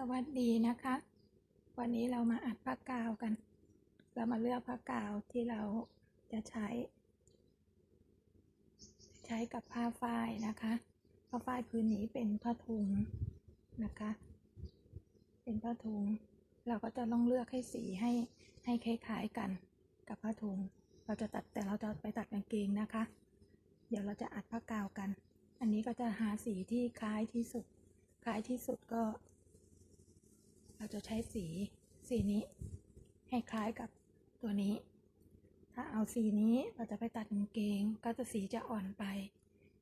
สวัสดีนะคะ วันนี้เรามาอัดผ้ากาวกัน เรามาเลือกผ้ากาวที่เราจะใช้ ใช้กับผ้าฝ้ายนะคะผ้าฝ้ายพื้นนี้เป็นผ้าถุงนะคะ เป็นผ้าถุง เราก็จะต้องเลือกให้สีให้ให้คล้ายๆกันกับผ้าถุง เราจะตัดแต่เราจะไปตัดกางเกงนะคะ เดี๋ยวเราจะอัดผ้ากาวกัน อันนี้ก็จะหาสีที่คล้ายที่สุดคล้ายที่สุดก็ เราจะใช้สีสีนี้ ให้คล้ายกับตัวนี้ ถ้าเอาสีนี้เราจะไปตัดกางเกง ก็จะสีจะอ่อนไป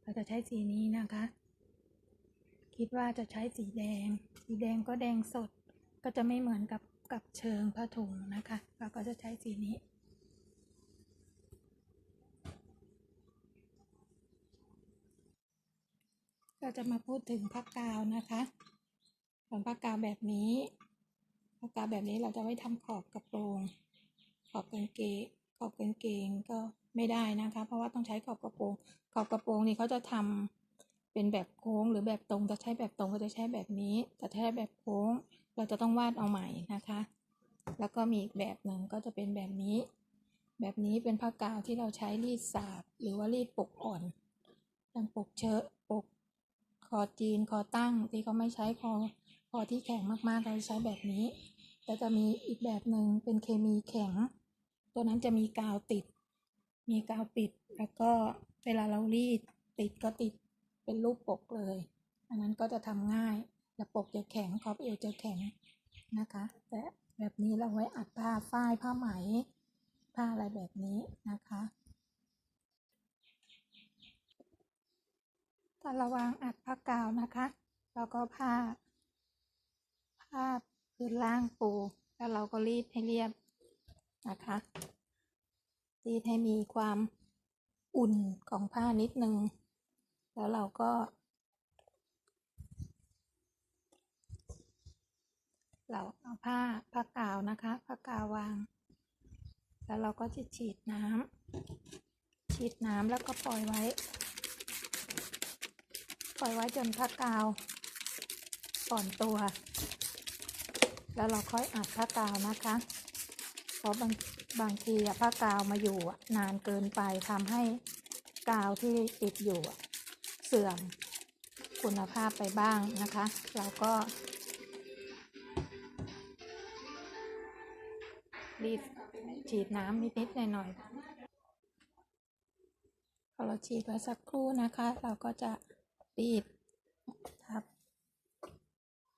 เราจะใช้สีนี้นะคะ คิดว่าจะใช้สีแดง สีแดงก็แดงสด ก็จะไม่เหมือนกับกับเชิงผ้าถุงนะคะ เราก็จะใช้สีนี้ก็จะมาพูดถึงผ้ากาวนะคะส่วนผ้ากาวแบบนี้ ผ้ากาวแบบนี้เราจะไว้ทำขอบกระโปรงขอบกางเกงขอบกางเกงก็ไม่ได้นะคะ เพราะว่าต้องใช้ขอบกระโปรง ขอบกระโปรงนี่เขาจะทำเป็นแบบโค้งหรือแบบตรงจะใช้แบบตรงก็จะใช้แบบนี้แต่ถ้าแบบโค้งเราจะต้องวาดเอาใหม่นะคะ แล้วก็มีอีกแบบหนึ่งก็จะเป็นแบบนี้ แบบนี้เป็นผ้ากาวที่เราใช้รีดสาบหรือว่ารีดปกอ่อนอย่างปกเชอะปกคอจีนคอตั้งที่เขาไม่ใช้คอคอที่แข็งมากๆเราใช้แบบนี้ แต่จะมีอีกแบบหนึ่งเป็นเคมีแข็ง ตัวนั้นจะมีกาวติด มีกาวปิด แล้วก็เวลาเรารีดติดก็ติดเป็นรูปปกเลย อันนั้นก็จะทำง่ายและปกจะแข็งขอบเอวจะแข็งนะคะ แต่แบบนี้เราไว้อัดผ้าฝ้ายผ้าไหม ผ้าอะไรแบบนี้นะคะ ถ้าเราวางอัดผ้ากาวนะคะ แล้วก็ผ้าผ้า พื้นล่างปู แล้วเราก็รีดให้เรียบนะคะ รีดให้มีความอุ่นของผ้านิดนึง แล้วเราก็ เราเอาผ้าผ้ากาวนะคะ ผ้ากาววาง แล้วเราก็จะฉีดน้ำฉีดน้ำแล้วก็ปล่อยไว้ ปล่อยไว้จนผ้ากาวอ่อนตัว แล้วเราค่อยอัดผ้ากาวนะคะ เพราะบางบางทีอะผ้ากาวมาอยู่นานเกินไปทำให้กาวที่ติดอยู่เสื่อมคุณภาพไปบ้างนะคะ เราก็ รีดฉีดน้ำนิดๆหน่อยๆพอเราฉีดไว้สักครู่นะคะ เราก็จะรีดทับ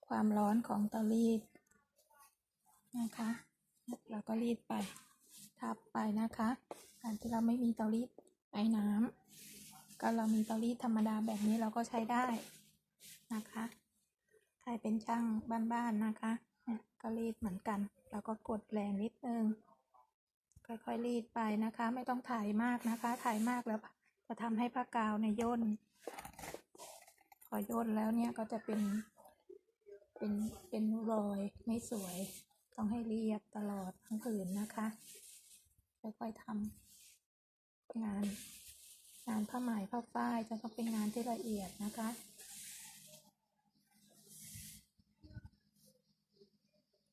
ความร้อนของเตารีด นะคะ เราก็รีดไป ทับไปนะคะการที่เราไม่มีเตารีดไอ้น้ำก็เรามีเตารีดธรรมดาแบบนี้เราก็ใช้ได้นะคะ ใครเป็นช่างบ้านๆนะคะก็รีดเหมือนกันแล้วก็กดแรงนิดนึงค่อยๆรีดไปนะคะ ไม่ต้องถ่ายมากนะคะ ถ่ายมากแล้วจะทำให้ผ้ากาวในยย่นพอย่นแล้วเนี่ยก็จะเป็นเป็นเป็นรอยไม่สวย ต้องให้เรียบตลอดทั้งผืนนะคะ ค่อยๆทำงาน งานผ้าไหมผ้าฝ้ายจะต้องเป็นงานที่ละเอียดนะคะ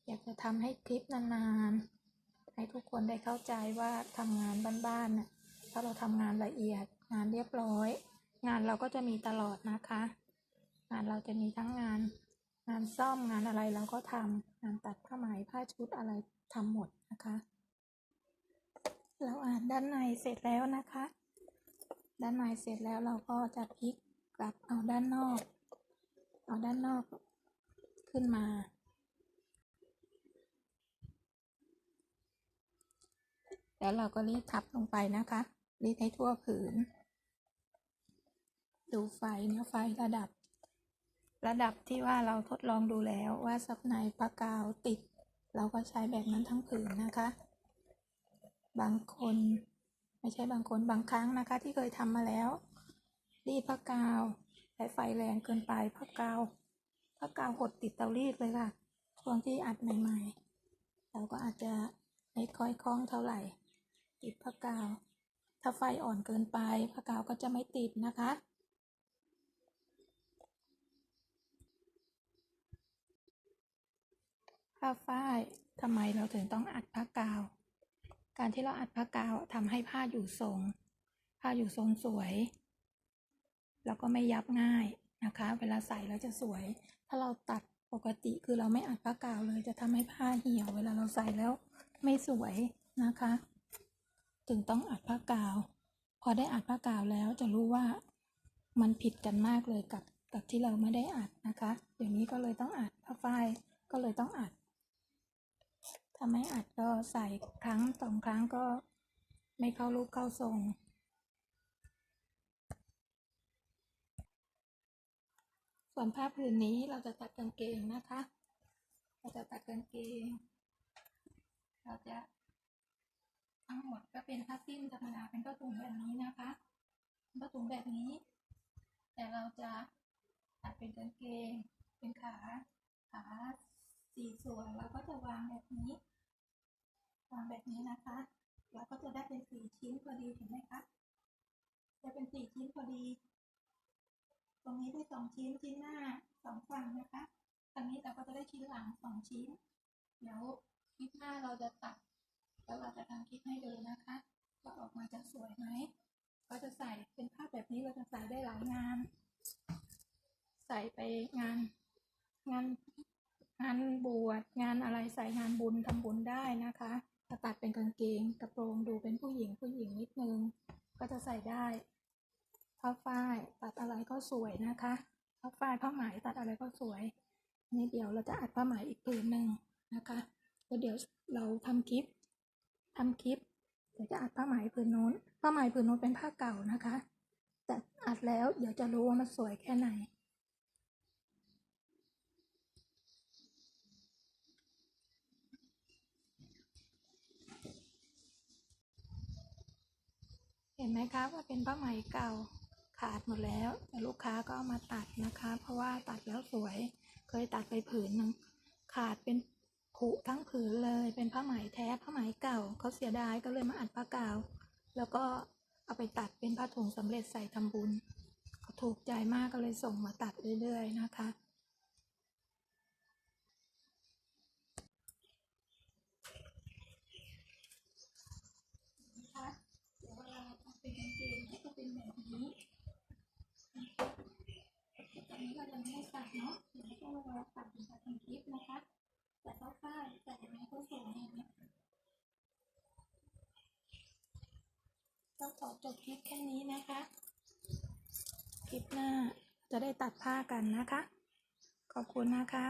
อยากจะทำให้คลิปนานๆ ให้ทุกคนได้เข้าใจว่าทำงานบ้านๆน่ะถ้าเราทำงานละเอียดงานเรียบร้อย งานเราก็จะมีตลอดนะคะ งานเราจะมีทั้งงาน งานซ่อมงานอะไรเราก็ทำงานตัดผ้าไหมผ้าชุดอะไรทำหมดนะคะ เราอ่านด้านในเสร็จแล้วนะคะ ด้านในเสร็จแล้วเราก็จะพลิกกลับเอาด้านนอก เอาด้านนอกขึ้นมาแล้วเราก็รีดทับลงไปนะคะ รีดให้ทั่วผืน ดูไฟเนื้อไฟระดับ ระดับที่ว่าเราทดลองดูแล้วว่าซับในปากกาวติด เราก็ใช้แบบนั้นทั้งผืนนะคะ บางคนไม่ใช่บางคนบางครั้งนะคะ ที่เคยทำมาแล้วรีดผ้ากาวใช้ไฟแรงเกินไปผ้ากาวผ้ากาวหดติดเตารีดเลยค่ะช่วงที่อัดใหม่ๆ เราก็อาจจะไม่ค่อยคล่องเท่าไหร่ ติดผ้ากาว ถ้าไฟอ่อนเกินไปผ้ากาวก็จะไม่ติดนะคะ ผ้าฝ้ายทำไมเราถึงต้องอัดผ้ากาว การที่เราอัดผ้ากาวทำให้ผ้าอยู่ทรง ผ้าอยู่ทรงสวย แล้วก็ไม่ยับง่ายนะคะ เวลาใส่แล้วจะสวย ถ้าเราตัดปกติคือเราไม่อัดผ้ากาวเลย จะทำให้ผ้าเหี่ยว เวลาเราใส่แล้วไม่สวยนะคะ ถึงต้องอัดผ้ากาว พอได้อัดผ้ากาวแล้วจะรู้ว่ามันผิดกันมากเลยกับกับที่เราไม่ได้อัดนะคะ เดี๋ยวนี้ก็เลยต้องอัดผ้าฝ้ายก็เลยต้องอัด ถ้าไม่อัดก็ใส่ครั้งสองครั้งก็ไม่เข้ารูปเข้าทรงส่วนผ้าผืนนี้เราจะตัดกางเกงนะคะ เราจะตัดกางเกง เราจะทั้งหมดก็เป็นผ้าสิ้นธรรมดาเป็นผ้าถุงแบบนี้นะคะเป็นผ้าถุงแบบนี้ แต่เราจะตัดเป็นกางเกง เป็นขา ขาสี่ส่วนแล้วก็จะวางแบบนี้ วางแบบนี้นะคะแล้วก็จะได้เป็นสี่ชิ้นพอดีเห็นไหมคะจะเป็นสี่ชิ้นพอดี ตรงนี้ได้สองชิ้นชิ้นหน้าสองฝั่งนะคะตรงนี้เราก็จะได้ชิ้นหลังสองชิ้น เดี๋ยวคลิปหน้าเราจะตัด แล้วเราจะทำคลิปให้ดูนะคะว่าออกมาจะสวยไหมก็จะใส่เป็นผ้าแบบนี้เราจะใส่ได้หลายงาน ใส่ไปงาน งานงานบวชงานอะไรใส่งานบุญทำบุญได้นะคะ ถ้าตัดเป็นกางเกงกระโปรงดูเป็นผู้หญิงผู้หญิงนิดนึง ก็จะใส่ได้ผ้าฝ้ายตัดอะไรก็สวยนะคะผ้าฝ้ายผ้าไหมตัดอะไรก็สวยนี่เดี๋ยวเราจะอัดผ้าไหมอีกผืนหนึ่งนะคะแล้วเดี๋ยวเราทำคลิปทำคลิปเดี๋ยวจะอัดผ้าไหมผืนโน้นผ้าไหมผืนโน้นเป็นผ้าเก่านะคะ แต่อัดแล้วเดี๋ยวจะรู้ว่ามันสวยแค่ไหน เห็นไหมคะว่าเป็นผ้าไหมเก่าขาดหมดแล้วแต่ลูกค้าก็เอามาตัดนะคะ เพราะว่าตัดแล้วสวย เคยตัดไปผืนหนึ่งขาดเป็นผุทั้งผืนเลยเป็นผ้าไหมแท้ผ้าไหมเก่าเขาเสียดายก็เลยมาอัดผ้ากาว แล้วก็เอาไปตัดเป็นผ้าถุงสำเร็จใส่ทำบุญเขาถูกใจมากก็เลยส่งมาตัดเรื่อยๆนะคะเดี๋ยวเวลาเราทำเป็นกางเกงก็จะเป็นแบบนี้ตอ นี้เราจะไม่ให้ตัดเนาะเดี๋ยวให้เวลาตัดเป็นตัดคลิปนะคะ แต่ก็ฝ้ายแต่ยังไงก็สวยอย่างเงี้ยก็ขอจบคลิปแค่นี้นะคะ คลิปหน้าจะได้ตัดผ้ากันนะคะ ขอบคุณนะคะ